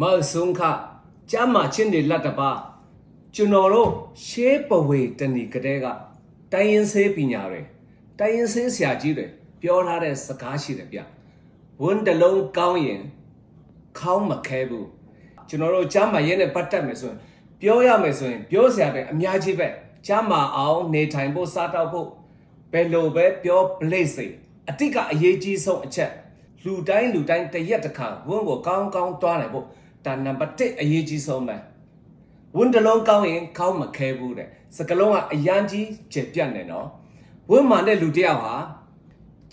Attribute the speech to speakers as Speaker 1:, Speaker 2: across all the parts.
Speaker 1: မဆုံခကျမ်းမာချင်းတွေလက်တပါကျွန်တော်တို့ရှေးပဝေတဏီကတဲ့ကတိုင်းရင်ဆေးပညာတွေတိုင်းရင်ဆေးဆရာကြီးတွေပြောထားတဲ့စကားရှိတယ်ဗျဝန်းတလုံးကောင်းရင်ခေါင်းမခဲဘူးကျွန်တော်တို့ကျမ်းမာရေးနဲ့ပတ်သက်မယ်ဆိုရင်ပြောရမယ်ဆိုရင် ပြောစရာတွေအများကြီးပဲကျမ်းမာအောင်နေထိုင်ဖို့စားတောက်ဖို့ဘယ်လိုပဲပြောပလိစေအတိတ်ကအရေးကြီးဆုံးအချက် လူတိုင်းလူတိုင်းတစ်ရက်တစ်ခါဝန်းကိုကောင်းကောင်းတွားနိုင်ဖို့ဒါနံပါတ်1အရေးကြီးဆုံးပဲဝန်းတလုံးကောင်းရင်ခေါင်းမခဲဘူးတဲ့စကလုံးကအရန်ကြီးကျက်ပြတ်နေနော်ဝန်းမှန်တဲ့လူတစ်ယောက်ဟာ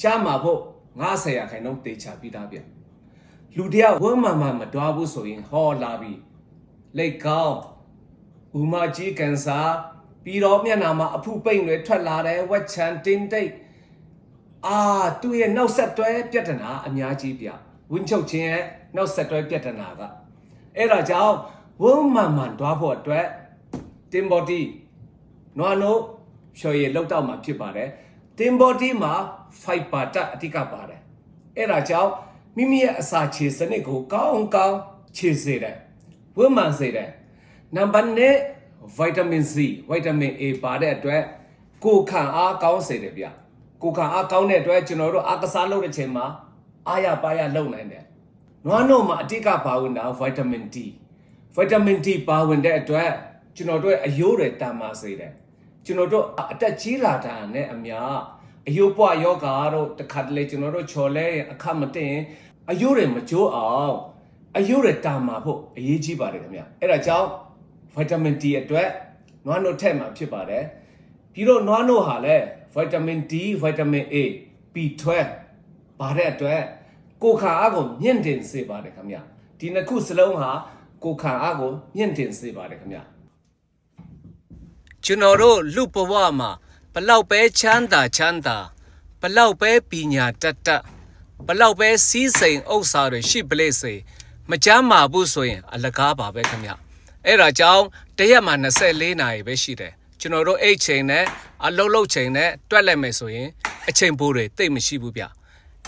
Speaker 1: ကြားမှာဖို့90ရာခိုင်နှုန်းတေချာပြီးသားဗျလူတစ်ယောက်ဝန်းမှန်မှန်မတွားဘူးဆိုရင်ဟောလာပြီလက်ကောင်းဥမကြီးကန်ဆာပြီးတော့မျက်နာမှာအဖုပိတ်တွေထွက်လာတယ်ဝက်ချန်တင်းတိတ် အာသူ့ရဲ့နောက်ဆက်တွဲပြဿနာအများကြီးဗျဝင်းချုပ်ချင်းရဲ့နောက်ဆက်တွဲပြဿနာကအဲ့ဒါကြောင့်ဝုံမှန်မှန်တွားဖို့အတွက်တင်ဘော်တီနွားနို့ဖြော်ရည်လောက်တော့မှာဖြစ်ပါတယ်တင်ဘော်တီမှာ5ပါတက်အတိကပါတယ်အဲ့ဒါကြောင့်မိမိရဲ့အစာခြေစနစ်ကိုကောင်းကောင်းခြေစေတယ်ဝုံမှန်စေတယ်နံပါတ်1ဗိုက်တာမင် C ဗိုက်တာမင် A ပါတဲ့အတွက်ကိုယ်ခံအားကောင်းစေတယ်ဗျ ကိုယ်ခံအားကောင်းတဲ့အတွက်ကျွန်တော်တို့အားကစားလုပ်တဲ့ချိန်မှာအားရပါရလုပ်နိုင်တယ်နွားနို့မှာအတိတ်ကပါဝင်တာဗိုက်တာမင် D ဗိုက်တာမင် D ပါဝင်တဲ့အတွက်ကျွန်တော်တို့အယိုးတွေတန်မာစေတယ်ကျွန်တော်တို့အသက်ကြီးလာတာနဲ့အမျှအယိုးပွားယောဂါတို့တခါတလေကျွန်တော်တို့ချော်လဲရင်အခမတင်အယိုးတွေမကျိုးအောင်အယိုးတွေတန်မာဖို့အရေးကြီးပါတယ်ခင်ဗျအဲ့ဒါကြောင့်ဗိုက်တာမင် D အတွက်နွားနို့ထည့်မှာဖြစ်ပါတယ်ပြီးတော့နွားနို့ဟာလည်း ဗိုက်တာမင် D ဗိုက်တာမင် A B12 ပါတဲ့အတွက်ကိုယ်ခံအားကိုမြင့်တင်စေပါတယ်ခင်ဗျဒီနှစ်ခုစလုံးဟာကိုယ်ခံအားကိုမြင့်တင်စေပါတယ်ခင်ဗျကျွန်တော်တို့လူဘဝမှာဘလောက်ပဲချမ်းသာချမ်းသာဘလောက်ပဲပညာတတ်တတ်ဘလောက်ပဲစီးစိမ်ဥစ္စာတွေရှိပလေစေမကြမ်းမာဘူးဆိုရင် အလကားပါပဲခင်ဗျအဲ့ဒါကြောင့်တရက်မှာ24နာရီပဲရှိတယ် ကျွန်တော်တို့အိတ်ချိန်နဲ့အလုံးလုံးချိန်နဲ့တွက်လိုက်မယ်ဆိုရင်အချိန်ပိုတွေတိတ်မရှိဘူးဗျ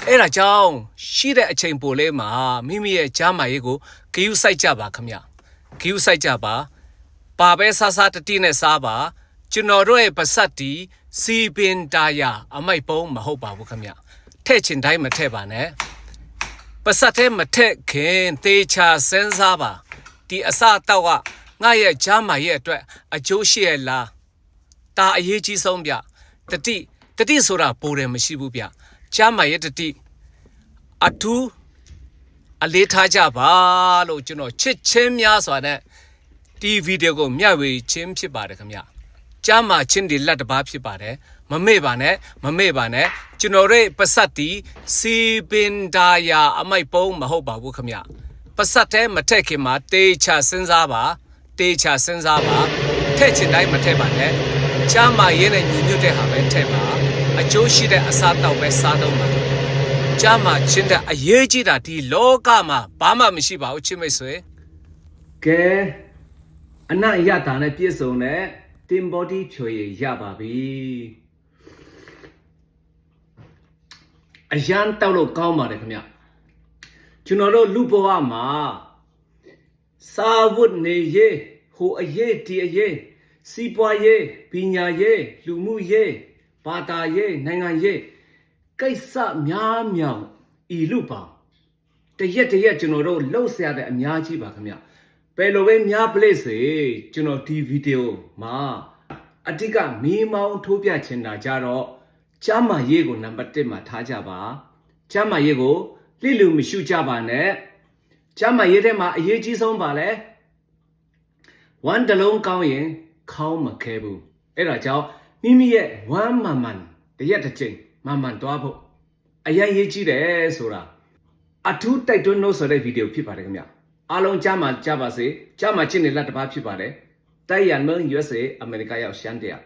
Speaker 1: အဲ့ဒါကြောင့်ရှိတဲ့အချိန်ပိုလေးမှာမိမိရဲ့ကြားမာရေးကိုဂယုစိုက်ကြပါခမဂယုစိုက်ကြပါပါပဲဆာဆာတတိနဲ့စားပါကျွန်တော်တို့ရဲ့ပစတ်တီစီပင်တာယာအမိုက်ပုံးမဟုတ်ပါဘူးခမထဲ့ချင်တိုင်းမထဲ့ပါနဲ့ပစတ်ထဲမထက်ခင်သေချာစဉ်းစားပါဒီအစတော့ကငါရဲ့ကြားမာရဲ့အတွက်အကျိုးရှိရဲ့လား ဒါအရေးကြီးဆုံးဗျတတိတတိဆိုတာပိုတယ်မရှိဘူးဗျကြားမာရဲ့တတိအထူးအလေးထားကြပါလို့ကျွန်တော်ချစ်ချင်းများစွာနဲ့ဒီဗီဒီယိုကိုမျှဝေခြင်းဖြစ်ပါတယ်ခင်ဗျကြားမာချင်းဒီလက်တစ်ပါးဖြစ်ပါတယ်မမေ့ပါနဲ့မမေ့ပါနဲ့ကျွန်တော်ရဲ့ပစတ်တီစီပင်ဒါယာအမိုက်ပုံးမဟုတ်ပါဘူးခင်ဗျပစတ်ထဲမထက်ခင်မှာတေချာစဉ်းစားပါတေချာစဉ်းစားပါထက်ချင်တိုင်းမထက်ပါနဲ့ ကြားမာရေးနဲ့ညီညွတ်တဲ့ဟာပဲထက်ပါအကျိုးရှိတဲ့အစားတောက်ပဲစားတော့မှာကြားမာချင်းတဲ့အရေးကြီးတာဒီလောကမှာဘာမှမရှိပါဘူးချစ်မိတ်ဆွေကဲအနအရတာနဲ့ပြည့်စုံတဲ့တင်ဘောဒီဖြိုရရပါပြီအရန်တောက်လို့ကောင်းပါတယ်ခင်ဗျကျွန်တော်တို့လူဘဝမှာစာဝတ်နေရေးဟိုအရေးဒီအရေး စီးပွားရေးပညာရေးလူမှုရေးဘာသာရေးနိုင်ငံရေးကိစ္စများမြောင်ဤလူပါတရက်တရက်ကျွန်တော်တို့လှုပ်ရှားတဲ့အများကြီးပါခင်ဗျဘယ်လိုပဲများပလိစေကျွန်တော်ဒီဗီဒီယိုမှာအတိကမီးမောင်းထိုးပြချင်တာကြတော့ကျမ်းမာရေးကိုနံပါတ်1မှာထားကြပါကျမ်းမာရေးကိုလိလူမရှုကြပါနဲ့ကျမ်းမာရေးထဲမှာအရေးကြီးဆုံးပါလဲဝမ်းတလုံးကောင်းရင် ခေါင်းမခဲဘူးအဲ့ဒါကြောင့်မိမိရဲ့ဝမ်းမှန်မှန်တရက်တစ်ချိန်မှန်မှန်သွားဖို့အရင်ရေးကြည့်တယ်ဆိုတာအထူးတိုက်တွန်းလို့ဆိုတဲ့ဗီဒီယိုဖြစ်ပါတယ်ခင်ဗျအားလုံးကြားမှာကြားပါစေကြားမှာချစ်နေလက်တစ်ပါးဖြစ်ပါတယ်တိုက်ရန်မန် USA အမေရိကရောက်ရှမ်းတရား